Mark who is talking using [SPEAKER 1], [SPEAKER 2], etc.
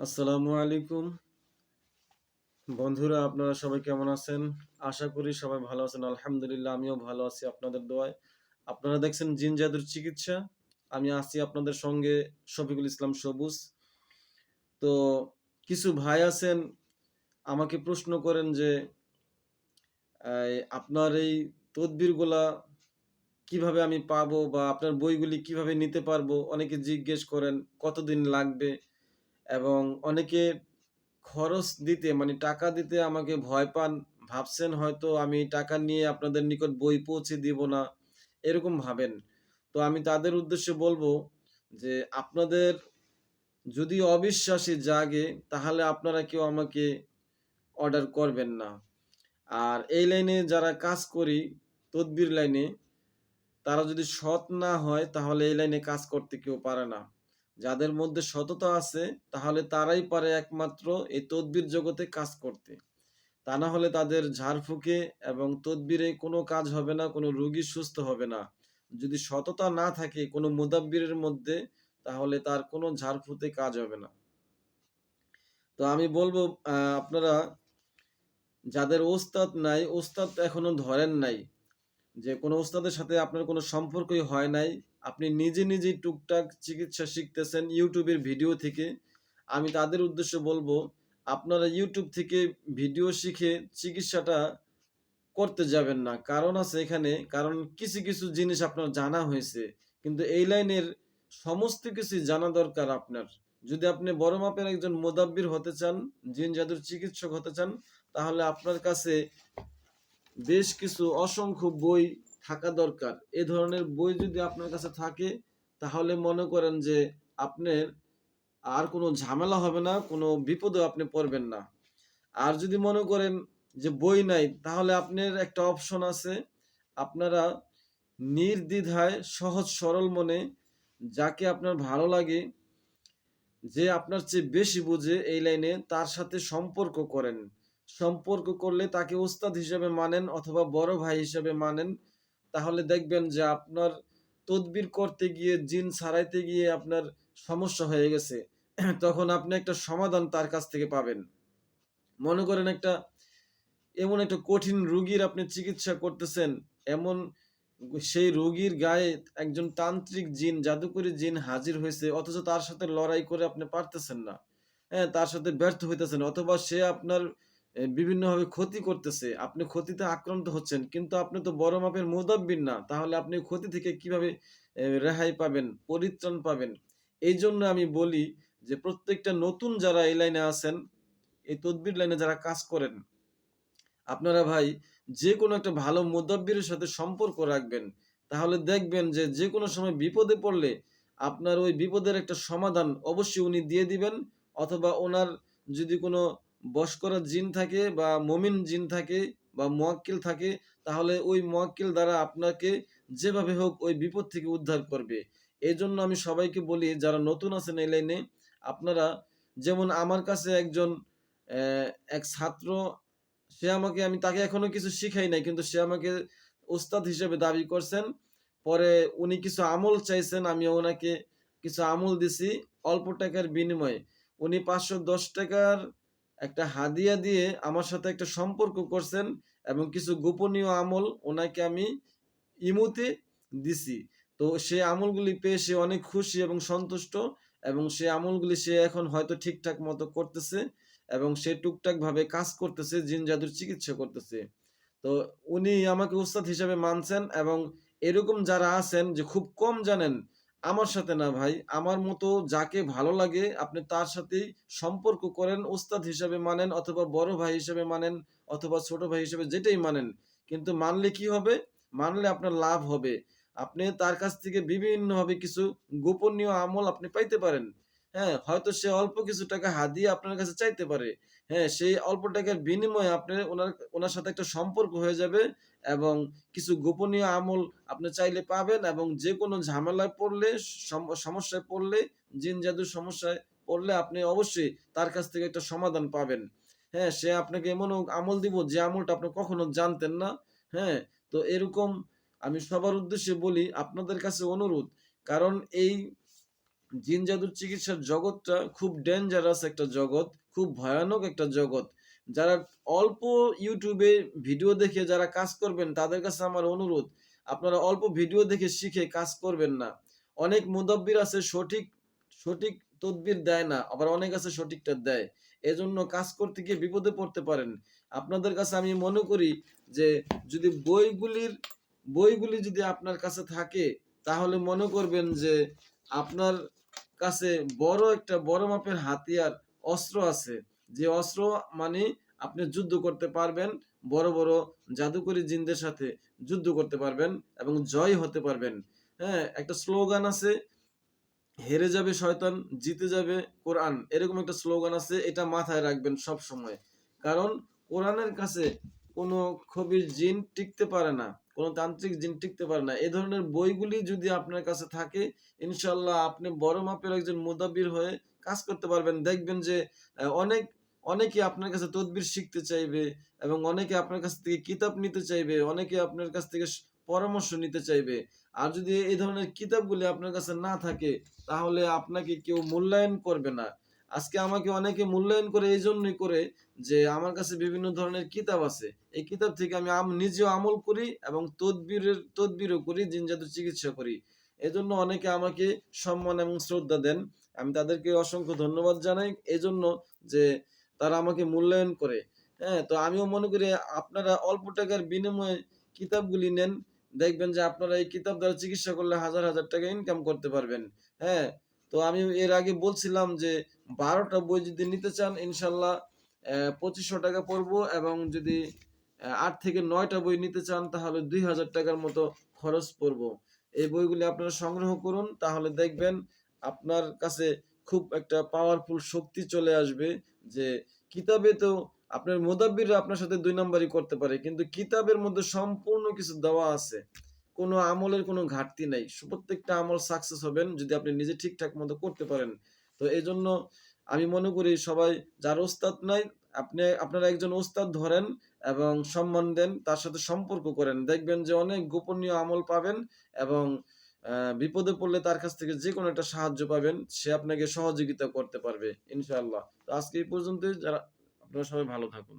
[SPEAKER 1] আসসালামু আলাইকুম। বন্ধুরা, আপনারা সবাই কেমন আছেন? আশা করি সবাই ভালো আছেন। আলহামদুলিল্লাহ, আমিও ভালো আছি আপনাদের দোয়ায়। আপনারা দেখছেন জিন জাদুর চিকিৎসা। আমি আছি আপনাদের সঙ্গে শফিকুল ইসলাম সবুজ। তো কিছু ভাই আছেন, আমাকে প্রশ্ন করেন যে আপনার এই তদবিরগুলা কীভাবে আমি পাবো বা আপনার বইগুলি কীভাবে নিতে পারব? অনেকে জিজ্ঞেস করেন, কতদিন লাগবে? এবং অনেকে খরচ দিতে মানে টাকা দিতে আমাকে ভয় পান, ভাবছেন হয়তো আমি টাকা নিয়ে আপনাদের নিকট বই পৌঁছে দিব না, এরকম ভাবেন। তো আমি তাদের উদ্দেশ্যে বলব যে, আপনাদের যদি অবিশ্বাসী জাগে, তাহলে আপনারা কেউ আমাকে অর্ডার করবেন না। আর এই লাইনে যারা কাজ করি, তদবির লাইনে, তারা যদি সৎ না হয়, তাহলে এই লাইনে কাজ করতে কেউ পারে না। যাদের মধ্যে সততা আছে, তাহলে তারাই পারে একমাত্র এই তদবির জগতে কাজ করতে। তা না হলে তাদের ঝাড়ফুঁকে এবং তদবিরে কোনো কাজ হবে না, কোনো রোগী সুস্থ হবে না। যদি সততা না থাকে কোনো মুদাব্বিরের মধ্যে, তাহলে তার কোনো ঝাড়ফুঁতে কাজ হবে না। তো আমি বলব আপনারা যাদের ওস্তাদ নাই, ওস্তাদ এখনও ধরেন নাই যে কোনো ওস্তাদের সাথে আপনার কোনো সম্পর্কই হয় নাই। আপনি নিজে নিজেই টুকটাক চিকিৎসা শিখতেছেন ইউটিউবের ভিডিও থেকে। আমি তাদের উদ্দেশ্যে বলব, আপনারা ইউটিউব থেকে ভিডিও শিখে চিকিৎসাটা করতে যাবেন না। কারণ আছে এখানে, কারণ কিছু কিছু জিনিস আপনার জানা হয়েছে। কিন্তু এই লাইনের সমস্ত কিছু জানা দরকার আপনার। যদি আপনি বড় মাপের একজন মোদাব্বির হতে চান, জিন জাদুর চিকিৎসক হতে চান, তাহলে আপনার কাছে বেশ কিছু অসংখ্য বই থাকা দরকার। এ ধরনের বই যদি আপনার কাছে থাকে, তাহলে মনে করেন যে আপনার আর কোনো ঝামেলা হবে না, কোনো বিপদে আপনি পড়বেন না। আর যদি মনে করেন যে বই নাই, তাহলে আপনার একটা অপশন আছে। আপনারা নির্দ্বিধায়, সহজ, সরল মনে যাকে আপনার ভালো লাগে, যে আপনার চেয়ে বেশি বুঝে এই লাইনে তার সাথে সম্পর্ক করেন। সম্পর্ক করলে তাকে ওস্তাদ হিসেবে মানেন অথবা বড় ভাই হিসেবে মানেন। তাহলে দেখবেন যে আপনার তদবির করতে গিয়ে, জিন ছাড়াইতে গিয়ে আপনার সমস্যা হয়ে গেছে। তখন আপনি একটা সমাধান তার কাছ থেকে পাবেন। মনে করেন একটা, এমন একটা কঠিন রুগীর আপনি চিকিৎসা করতেছেন। এমন সেই রোগীর গায়ে একজন তান্ত্রিক জিন, জাদুকরি জিন হাজির হয়েছে, অথচ তার সাথে লড়াই করে আপনি পারতেছেন না। হ্যাঁ তার সাথে ব্যর্থ হইতেছেন, অথবা সে আপনার বিভিন্নভাবে ক্ষতি করতেছে। আপনি ক্ষতিতে আক্রান্ত হচ্ছেন, কিন্তু আপনি তো বড় মাপের মুদাব্বির না। তাহলে আপনি ক্ষতি থেকে কীভাবে রেহাই পাবেন, পরিত্রাণ পাবেন? এই জন্য আমি বলি যে, প্রত্যেকটা নতুন যারা এই লাইনে আছেন, এই তদবির লাইনে যারা কাজ করেন, আপনারা ভাই যে কোনো একটা ভালো মুদাব্বিরের সাথে সম্পর্ক রাখবেন। তাহলে দেখবেন যে যে কোনো সময় বিপদে পড়লে আপনার ওই বিপদের একটা সমাধান অবশ্যই উনি দিয়ে দিবেন, অথবা ওনার যদি কোনো বশ করা জিন থাকে বা মমিন জিন থাকে বা মোয়াক্কিল থাকে, তাহলে ওই মোয়াক্কিল দ্বারা আপনাকে যেভাবে হোক ওই বিপদ থেকে উদ্ধার করবে। এই জন্য আমি সবাইকে বলি, যারা নতুন আছেন এই লাইনে, আপনারা যেমন আমার কাছে একজন এক ছাত্র, সে আমাকে, আমি তাকে এখনও কিছু শিখাই নাই, কিন্তু সে আমাকে ওস্তাদ হিসেবে দাবি করছেন। পরে উনি কিছু আমল চাইছেন, আমি ওনাকে কিছু আমল দিছি অল্প টাকার বিনিময়ে। উনি পাঁচশো দশ টাকার একটা হাদিয়া দিয়ে আমার সাথে একটা সম্পর্ক করছেন এবং কিছু গোপনীয় আমল ওনাকে আমি ইমুতে দিছি। তো সে আমলগুলি পেয়ে সে অনেক খুশি এবং সন্তুষ্ট এবং সে আমলগুলি সে এখন হয়তো ঠিকঠাক মতো করতেছে এবং সে টুকটাক ভাবে কাজ করতেছে, জিন জাদুর চিকিৎসা করতেছে। তো উনি আমাকে উস্তাদ হিসাবে মানছেন এবং এরকম যারা আছেন যে খুব কম জানেন আমার সাথে না ভাই। আমার মতো যাকে ভালো লাগে, আপনি তার সাথেই সম্পর্ক করেন, ওস্তাদ হিসাবে মানেন অথবা বড় ভাই হিসাবে মানেন অথবা ছোট ভাই হিসেবে যেটাই মানেন। কিন্তু মানলে কি হবে? মানলে আপনার লাভ হবে। আপনি তার কাছ থেকে বিভিন্নভাবে কিছু গোপনীয় আমল আপনি পাইতে পারেন। হ্যাঁ হয়তো সে অল্প কিছু টাকা হাদিয়ে আপনার কাছে চাইতে পারে। হ্যাঁ সেই অল্প টাকার বিনিময়ে আপনার, ওনার ওনার সাথে একটা সম্পর্ক হয়ে যাবে এবং কিছু গোপনীয় আমল আপনি চাইলে পাবেন এবং যে কোনো ঝামেলায় পড়লে, সম- সমস্যায় পড়লে, জিন জাদুর সমস্যায় পড়লে আপনি অবশ্যই তার কাছ থেকে একটা সমাধান পাবেন। হ্যাঁ সে আপনাকে এমন আমল দিব যে আমলটা আপনি কখনো জানতেন না। হ্যাঁ তো এরকম আমি সবার উদ্দেশ্যে বলি আপনাদের কাছে অনুরোধ, কারণ এই জিন জাদুর চিকিৎসার জগৎটা খুব ডেঞ্জারাস একটা জগৎ, খুব ভয়ানক একটা জগৎ। যারা অল্প ইউটিউবে ভিডিও দেখে যারা কাজ করবেন তাদের কাছে আমার অনুরোধ, আপনারা অল্প ভিডিও দেখে শিখে কাজ করবেন না। অনেক মুদাব্বির আছে সঠিক, সঠিক তদবির দেয় না। আবার অনেক আছে সঠিকটা দেয়। এজন্য কাজ করতে গিয়ে বিপদে পড়তে পারেন। আপনাদের কাছে আমি মনে করি যে যদি বইগুলির বইগুলি যদি আপনার কাছে থাকে তাহলে মনে করবেন যে আপনার কাছে বড় একটা বড় মাপের হাতিয়ার, অস্ত্র আছে। যে অস্ত্র মানে আপনি যুদ্ধ করতে পারবেন, বড়, বড় জাদুকরি জিনদের সাথে যুদ্ধ করতে পারবেন এবং জয় হতে পারবেন। হ্যাঁ? একটা স্লোগান আছে, হেরে যাবে শয়তান, জিতে যাবে কোরআন। এরকম একটা স্লোগান আছে, এটা মাথায় রাখবেন সবসময়। কারণ কোরআনের কাছে কোনো খবির জিন টিকতে পারে না। কোন তান্ত্রিক জিন টিকতে পারে না। এ ধরনের বইগুলি যদি আপনার কাছে থাকে, ইনশাল্লাহ আপনি বড় মাপের একজন মুদাব্বির হয়ে কাজ করতে পারবেন। দেখবেন যে অনেক অনেকে আপনার কাছে তদবির শিখতে চাইবে এবং অনেকে আপনার কাছ থেকে কিতাব নিতে চাইবে, অনেকে আপনার কাছ থেকে পরামর্শ নিতে চাইবে। আর যদি এই ধরনের কিতাবগুলি আপনার কাছে না থাকে, তাহলে আপনাকে কেউ মূল্যায়ন করবে না। আজকে আমাকে অনেকে মূল্যায়ন করে এই জন্যই করে যে আমার কাছে বিভিন্ন ধরনের কিতাব আছে। এই কিতাব থেকে আমি নিজেও আমল করি এবং তদবিরের তদবিরও করি, জিন জাদুর চিকিৎসা করি। এজন্য অনেকে আমাকে সম্মান এবং শ্রদ্ধা দেন। আমি তাদেরকে অসংখ্য ধন্যবাদ জানাই এজন্য যে তারা আমাকে মূল্যায়ন করে। হ্যাঁ? তো আমিও মনে করি আপনারা অল্প টাকার বিনিময়ে কিতাবগুলি নেন। দেখবেন যে আপনারা এই কিতাব দ্বারা চিকিৎসা করলে হাজার, হাজার টাকা ইনকাম করতে পারবেন। হ্যাঁ? তো আমি এর আগে বলছিলাম যে ১২ টা বই যদি নিতে চান, ইনশাল্লাহ পঁচিশশো টাকা পড়ব এবং যদি আট থেকে নয়টা বই নিতে চান, তাহলে ৳২০০০ টাকার মতো খরচ পড়ব। এই বইগুলি আপনারা সংগ্রহ করুন, তাহলে দেখবেন আপনার কাছে খুব একটা পাওয়ারফুল শক্তি চলে আসবে যে কিতাবে তো আপনার মুদাব্বিররা আপনার সাথে ২ নাম্বারি করতে পারে। কিন্তু কিতাবের মধ্যে সম্পূর্ণ কিছু দেওয়া আছে। কোনো আমলের কোনো ঘাটতি নাই। প্রত্যেকটা আমল সাকসেস হবেন যদি আপনি নিজে ঠিকঠাক মতো করতে পারেন। তো এই জন্য আমি মনে করি সবাই যার ওস্তাদ নাই, আপনি আপনারা একজন ওস্তাদ ধরেন এবং সম্মান দেন, তার সাথে সম্পর্ক করেন। দেখবেন যে অনেক গোপনীয় আমল পাবেন এবং বিপদে পড়লে তার কাছ থেকে যে কোনো একটা সাহায্য পাবেন। সে আপনাকে সহযোগিতা করতে পারবে ইনশাআল্লাহ। তো আজকে এই পর্যন্তই যারা আপনারা সবাই ভালো থাকুন।